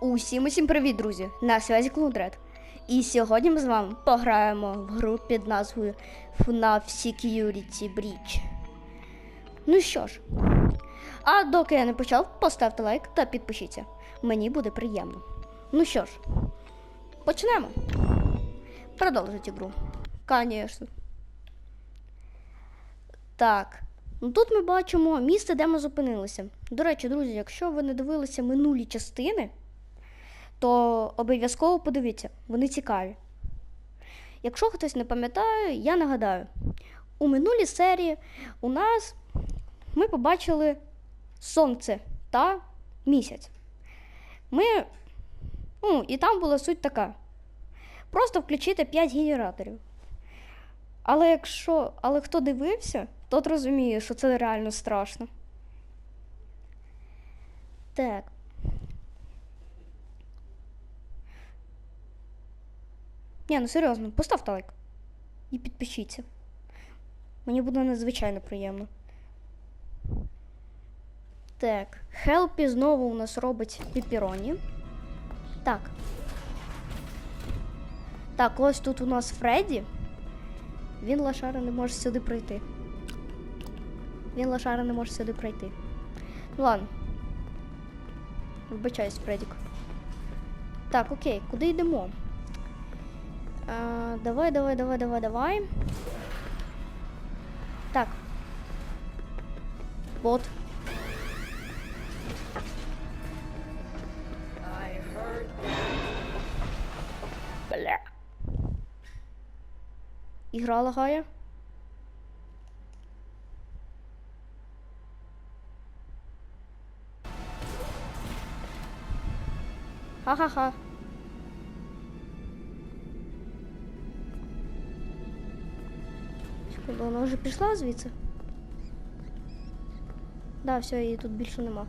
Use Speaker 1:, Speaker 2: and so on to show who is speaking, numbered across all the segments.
Speaker 1: Усім усім привіт, друзі! На связі Клундред. І сьогодні ми з вами пограємо в гру під назвою FNAF Security Breach. Ну що ж, а доки я не почав, поставте лайк та підпишіться. Мені буде приємно. Ну що ж, почнемо. Продовжити гру. Конечно. Так. Ну тут ми бачимо місце, де ми зупинилися. До речі, друзі, якщо ви не дивилися минулі частини, то обов'язково подивіться, вони цікаві. Якщо хтось не пам'ятає, я нагадаю, у минулій серії у нас ми побачили сонце та місяць. Ми, ну, і там була суть така: просто включити 5 генераторів. Але якщо, але хто дивився, тот розуміє, що це реально страшно. Так. Ні, ну серйозно, поставте лайк. І підпишіться. Мені буде надзвичайно приємно. Так, Хелпі знову у нас робить піпіроні. Так. Так, ось тут у нас Фредді. Він лошара не може сюди пройти. Він лошара не може сюди пройти. Ну ладно. Вибачаюсь, Фредік. Так, окей, куди йдемо? А, давай, давай, давай, давай, давай. Так. Вот. Бля. Ігра лагає. Ха-ха-ха. Секунду, вона вже пішла звідси? Да, все, її тут більше нема.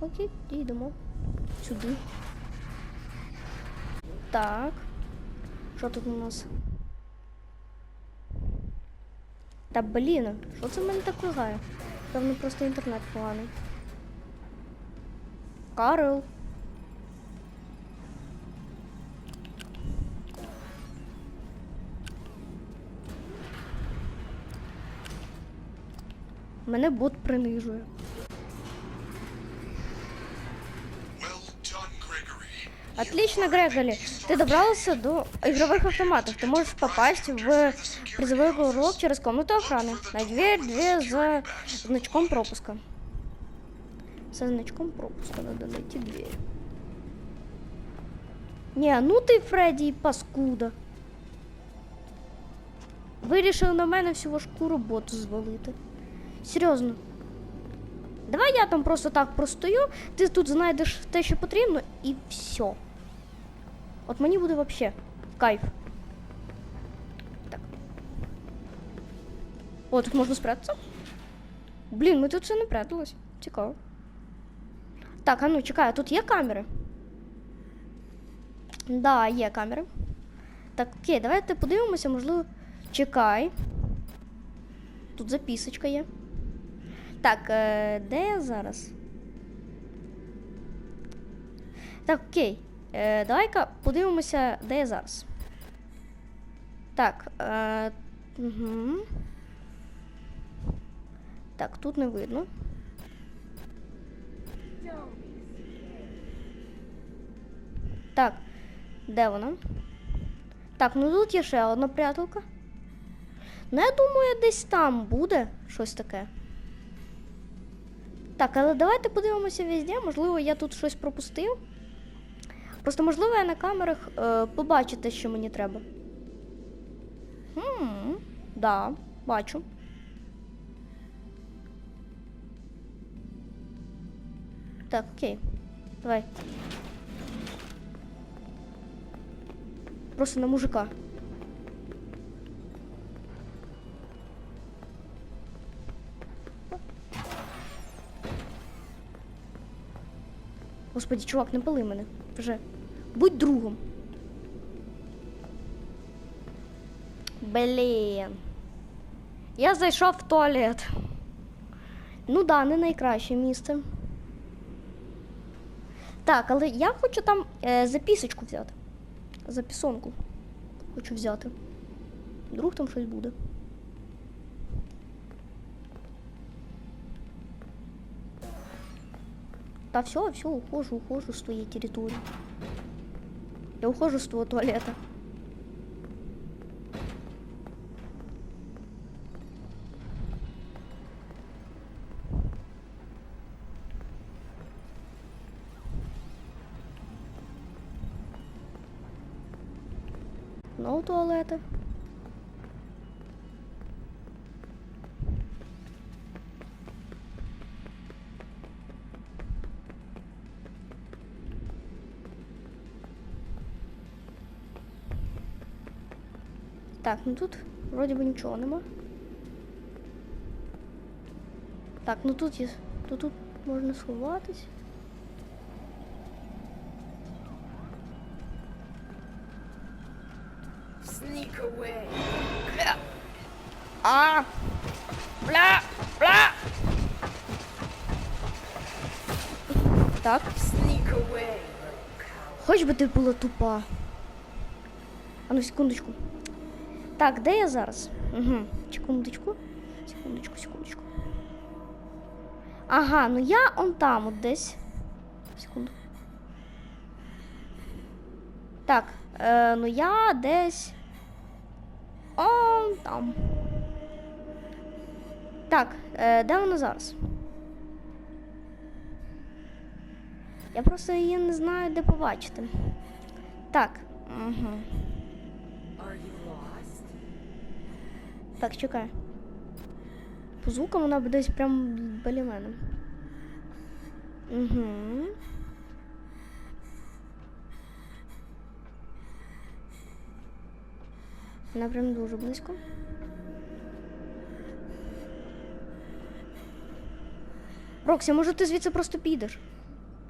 Speaker 1: Окей, йдемо. Сюди. Так. Що тут у нас? Та блін, що це в мене так лагає? Певно, просто інтернет поганий. Карл. Мене бот принижує.
Speaker 2: Well done, Gregory.
Speaker 1: Отлично, Грегори. Ты добрался до игровых автоматов. Ты можешь попасть в призовой урок через комнату охраны. На дверь, две за значком пропуска. Со значком пропуска надо найти дверь. Не, ну ти, Фредді, паскуда. Вирішив на мене всю важку роботу звалити. Серйозно. Давай я там просто так простою, ти тут знайдеш те, що потрібно, і все. От мені буде вообще кайф. Так. О, тут можна спрятатися? Блін, ми тут ще не прятались. Цікаво. Так, а ну чекай, а тут є камери? Да, є камери. Так, окей, давайте подивимося, можливо. Чекай. Тут записочка є. Так, е, де я зараз? Так, окей. Е, давай-ка подивимося, де я зараз. Так. Угу. Так, тут не видно. Так, де вона? Так, ну тут є ще одна пряталка. Ну, я думаю, десь там буде щось таке. Так, але давайте подивимося везде. Можливо, я тут щось пропустив. Просто, можливо, я на камерах е, побачу те, що мені треба. Хм, да, бачу. Так, окей. Давай. Просто на мужика. Господи, чувак, не пали мене. Вже. Будь другом. Блін. Я зайшов в туалет. Ну да, не найкраще місце. Так, але я хочу там е, записочку взяти. Записонку. Хочу взяти. Вдруг там щось буде. Да все, все, ухожу, ухожу с твоей территории. Я ухожу с твоего туалета. Так, ну тут вроді би нічого нема. Так, ну тут є. То тут можна сховатись.
Speaker 3: Sneak away.
Speaker 1: А! Бля! Бля! Так,
Speaker 3: Sneak away,
Speaker 1: хоч би ти була тупа. А ну секундочку. Так, де я зараз? Угу. Секундочку. Секундочку, секундочку. Ага, ну я он там от десь. Секунду. Так, е, ну я десь. Он там. Так, е, де вона зараз? Я просто її не знаю, де побачити. Так. Угу. Так, чекай. По звукам вона буде десь прям біля мене. Угу. Вона прям дуже близько. Роксі, може ти звідси просто підеш?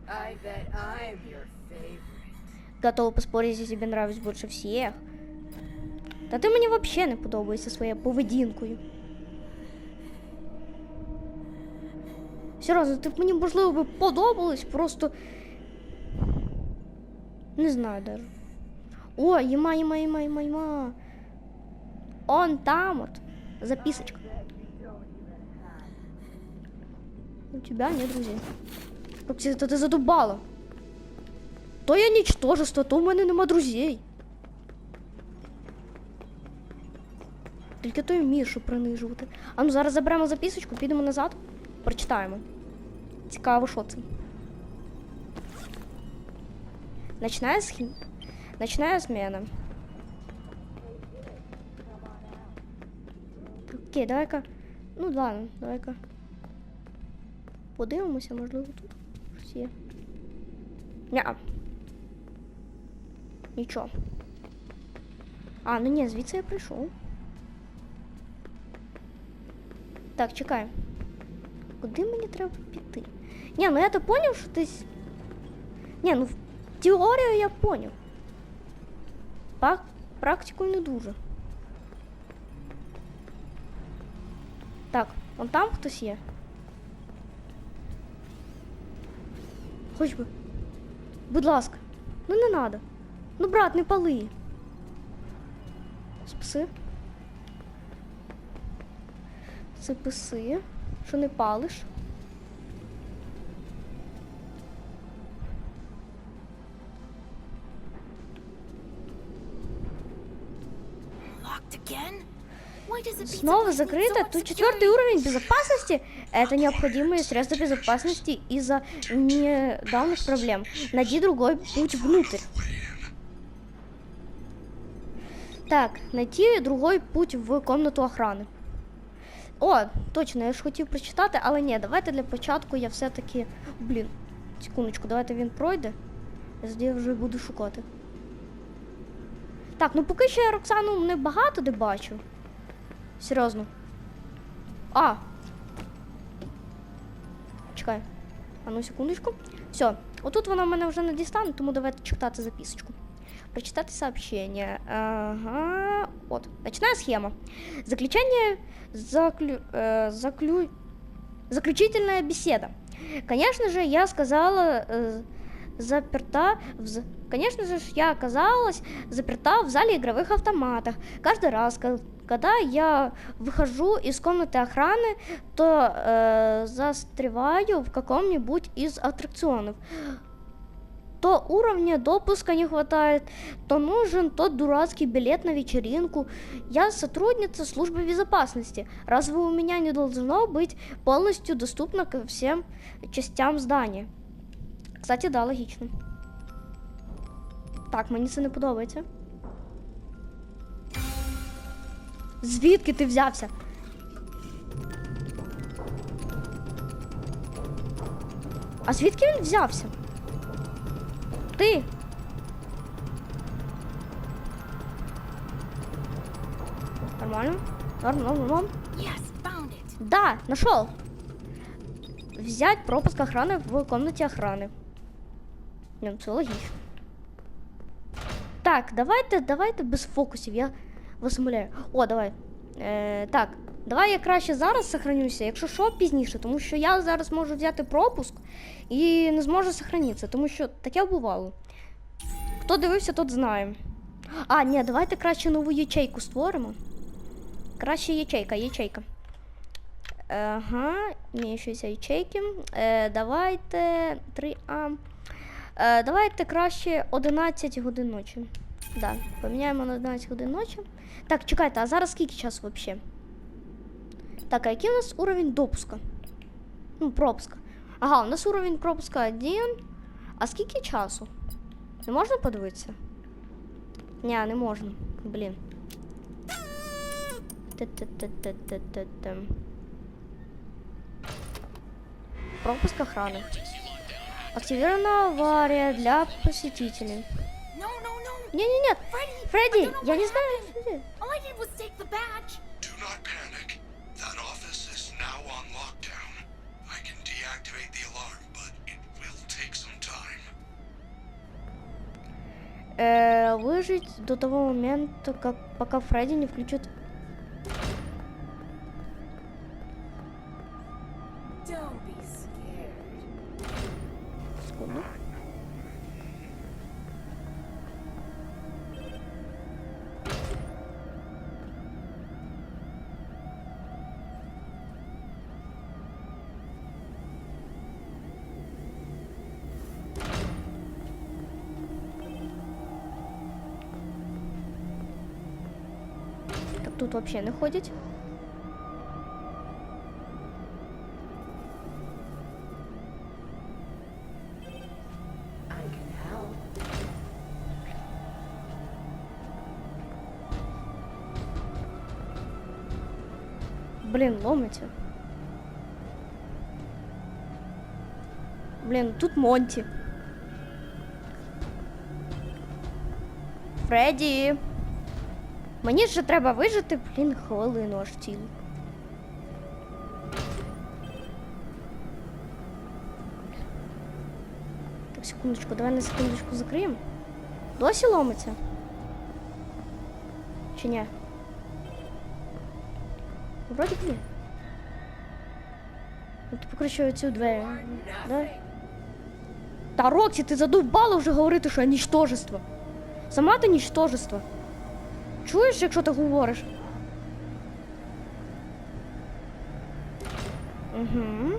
Speaker 3: I bet I'm your favorite.
Speaker 1: Готова поспорить, я тебе нравлюсь більше всіх. Та ти мені взагалі не подобаєшся своєю поведінкою. Серйозно, ти б мені, можливо, би подобалось, просто. Не знаю даже. О, єма, єма, єма, єма, єма. Он там от. Записочка. У тебя нет друзей. Роксі, то ти задубала. То я нічтожество, то в мене нема друзей. Тільки той що принижувати. А ну зараз заберемо записочку, підемо назад, прочитаємо. Цікаво, що це. Начинає схід. Начинає зміна. Окей, давай-ка. Ну ладно, давай-ка. Подивимося, можливо, тут щось є. Ня. Нічого. А, ну ні, звідси я прийшов. Так, чекай. Куди мені треба піти? Ні, ну я то поняв, що с- Ні, ну теорію я поняв. Практику не дуже. Так, вон там хтось є. Хоч би. Будь ласка. Ну не надо. Ну, брат, не пали. Спаси. Це писи, що не палиш. Снова закрыто. Тут четвертый уровень безопасности. Это необходимые средства безопасности из-за недавних проблем. Найди другой путь внутрь. Так, найти другой путь в комнату охрани. О, точно, я ж хотів прочитати, але ні, давайте для початку я все-таки. Блін, секундочку, давайте він пройде. Я вже буду шукати. Так, ну поки що я Роксану не багато де бачу. Серйозно. А. Чекай. А ну секундочку. Все. Отут вона в мене вже не дістане, тому давайте читати записочку. Прочитати сообщение. Ага. Вот. Ночная схема. Заключение... Заклю... э, заклю... Заключительная беседа. Конечно же, я сказала... э, заперта в... з- Конечно же, ж, я оказалась заперта в зале игровых автоматов. Каждый раз, ко- когда я выхожу из комнаты охраны, то э, застреваю в каком-нибудь из аттракционов. То уровня допуска не хватает, то нужен тот дурацкий билет на вечеринку. Я сотрудница службы безопасности. Разве у меня не должно быть полностью доступно ко всем частям здания? Кстати, да, логічно. Так, мені це не подобається. Звідки ти взявся? А звідки він взявся? Ти. Нормально? Норм, норм, норм.
Speaker 3: Yes, found it.
Speaker 1: Да, нашел. Взять пропуск охраны в комнате охраны. Ну, це логічно. Так, давайте, давайте без фокусів, я вас умоляю. О, давай. Е, так, давай я краще зараз сохранюся, якщо що, пізніше, тому що я зараз можу взяти пропуск і не зможу сохранитися, тому що таке бувало. Хто дивився, тот знає. А, ні, давайте краще нову ячейку створимо. Краще ячейка, ячейка. Ага, міщуються ячейки. Е, давайте 3А. Е, давайте краще 11 годин ночі. Да, поміняємо на 11 годин ночі. Так, чекайте, а зараз скільки часу взагалі? Так, а який у нас уровень допуска? Ну, пропуска. Ага, у нас уровень пропуска 1. А скільки часу? Не можна подивитися? Ні, не можна. Блін. Те-те-те-те-те-те-те. Пропуск охраны. Активирована авария для посетителей.
Speaker 3: No, no, no.
Speaker 1: Не-не-нет,
Speaker 3: Freddy, I
Speaker 1: Фредди,
Speaker 3: don't know
Speaker 1: я
Speaker 3: what
Speaker 1: не знаю. Выжить до того момента, как пока Фредди не включит. Тут вообще не ходять.
Speaker 3: I can help.
Speaker 1: Блін, ломиться. Блін, тут Монті. Фредді. Мені ж треба вижити, блін, хвилину аж цілу. Так, секундочку, давай на секундочку закриємо. Досі ломиться? Чи ні? Вроді б ні. Ти покручує цю двері. Да? Та Роксі, ти задовбала вже говорити, що я нічтожество. Сама ти нічтожество. Чуєш, якщо ти говориш? Угу.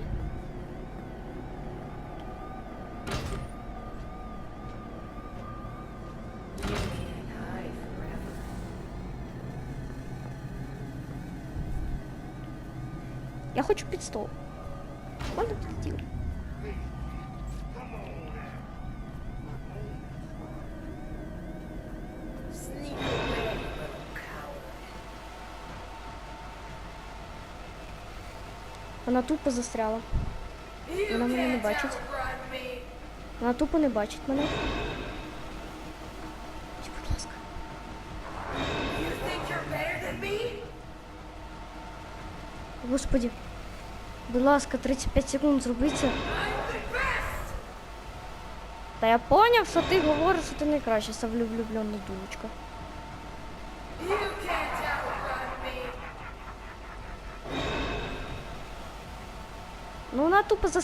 Speaker 1: Я хочу під стол. Можна під Вона тупо застряла. Вона мене не бачить. Вона тупо не бачить мене. Господи. Будь ласка, 35 секунд зроби це.
Speaker 3: I'm the best.
Speaker 1: Та я поняв, що ти говориш, що ти найкраща самовлюблена дурочка. Ну вона тупо застряла.